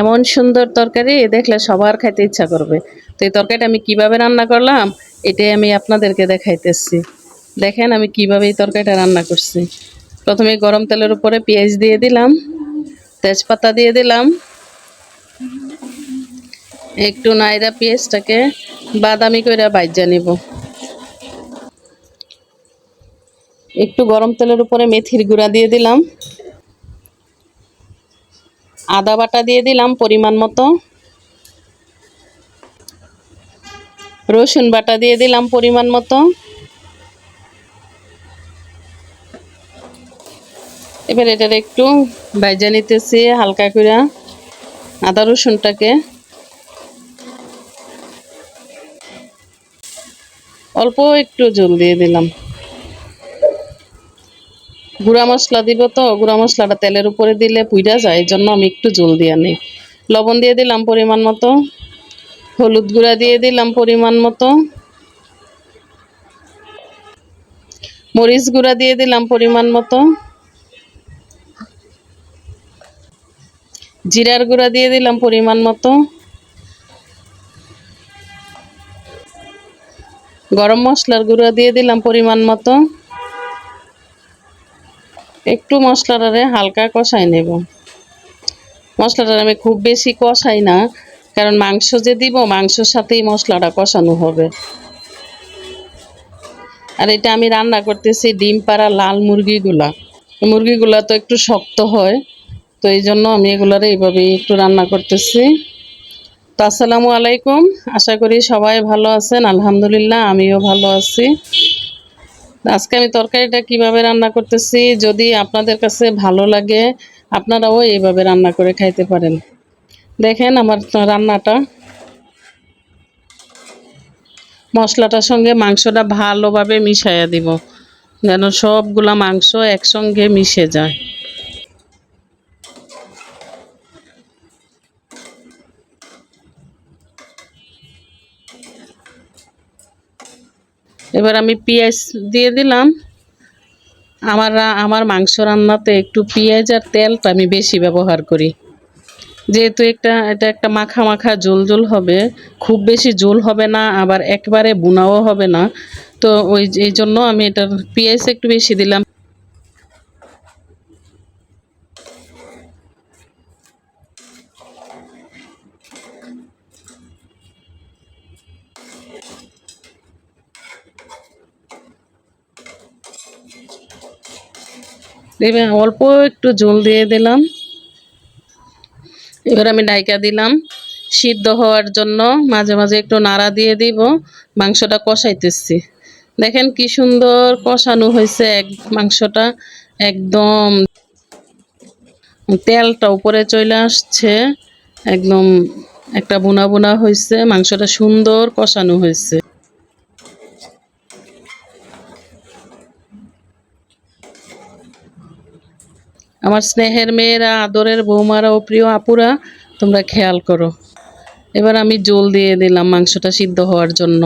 এমন সুন্দর তরকারি দেখলে সবার খাইতে ইচ্ছা করবে। তো এই তরকারিটা আমি কীভাবে রান্না করলাম, এটাই আমি আপনাদেরকে দেখাইতেছি। দেখেন আমি কীভাবে এই তরকারিটা রান্না করছি। প্রথমে গরম তেলের উপরে পেঁয়াজ দিয়ে দিলাম, তেজপাতা দিয়ে দিলাম, একটু নাইরা পেঁয়াজটাকে বাদামি করে বাইজা নিব। একটু গরম তেলের উপরে মেথির গুঁড়া দিয়ে দিলাম। আদা বাটা দিয়ে দিলাম পরিমাণ মতো। রসুন বাটা দিয়ে দিলাম পরিমাণ মতো। এবার এটার একটু বাইজা নিতেছি হালকা করে আদা রসুনটাকে। অল্প একটু জল দিয়ে দিলাম। গুঁড়া মশলা দিব তো, গুঁড়া মশলাটা তেলের উপরে দিলে পুইরা যায়, এই জন্য আমি একটু জল দিয়ে নিই। লবণ দিয়ে দিলাম পরিমাণ মতো, হলুদ গুঁড়া দিয়ে দিলাম পরিমাণ মতো। মরিচ গুঁড়া দিয়ে দিলাম পরিমাণ মতো। জিরার গুঁড়া দিয়ে দিলাম পরিমাণ মতো। গরম মশলার গুঁড়া দিয়ে দিলাম পরিমাণ মতো। একটু মশলাটারে হালকা কষাই নেব। মশলাটা আমি খুব বেশি কষাই না, কারণ মাংস যে দিব, মাংসর সাথেই মশলাটা কষানো হবে। আর এটা আমি রান্না করতেছি ডিম পাড়া লাল মুরগিগুলা। মুরগিগুলা তো একটু শক্ত হয়, তো এই জন্য আমি এগুলারে এইভাবে একটু রান্না করতেছি। তো আসসালামু আলাইকুম, আশা করি সবাই ভালো আছেন, আলহামদুলিল্লাহ, আমিও ভালো আছি। আজকে আমি তরকারিটা কীভাবে রান্না করতেছি, যদি আপনাদের কাছে ভালো লাগে, আপনারাও এইভাবে রান্না করে খাইতে পারেন। দেখেন আমার রান্নাটা। মশলাটার সঙ্গে মাংসটা ভালোভাবে মিশাইয়া দিব, যেন সবগুলা মাংস একসঙ্গে মিশে যায়। এবার আমি পেঁয়াজ দিয়ে দিলাম। আমার আমার মাংস রান্নাতে একটু পেঁয়াজ আর তেলটা আমি বেশি ব্যবহার করি। যেহেতু একটা এটা একটা মাখা মাখা জোল জোল হবে, খুব বেশি জোল হবে না, আবার একবারে বোনাও হবে না। তো ওই এই জন্য আমি এটার পেঁয়াজ একটু বেশি দিলাম। এবার অল্প একটু জল দিয়ে দিলাম। এবার আমি ডাইকা দিলাম। সিদ্ধ হওয়ার জন্য মাঝে মাঝে একটু নাড়া দিয়ে দিব। মাংসটা কষাইতেছি। দেখেন কি সুন্দর কষানো হয়েছে এক মাংসটা। একদম তেলটা উপরে চলে আসছে। একদম একটা বোনা বোনা হয়েছে। মাংসটা সুন্দর কষানো হয়েছে। আমার স্নেহের মেয়েরা, আদরের বৌমারা ও প্রিয় আপুরা, তোমরা খেয়াল করো। এবার আমি জল দিয়ে দিলাম মাংসটা সিদ্ধ হওয়ার জন্য।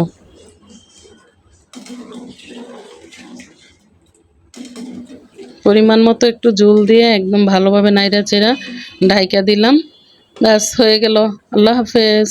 পরিমাণ মতো একটু জল দিয়ে একদম ভালোভাবে নাইরা চেরা ঢাইকা দিলাম। ব্যাস, হয়ে গেল। আল্লাহ হাফেজ।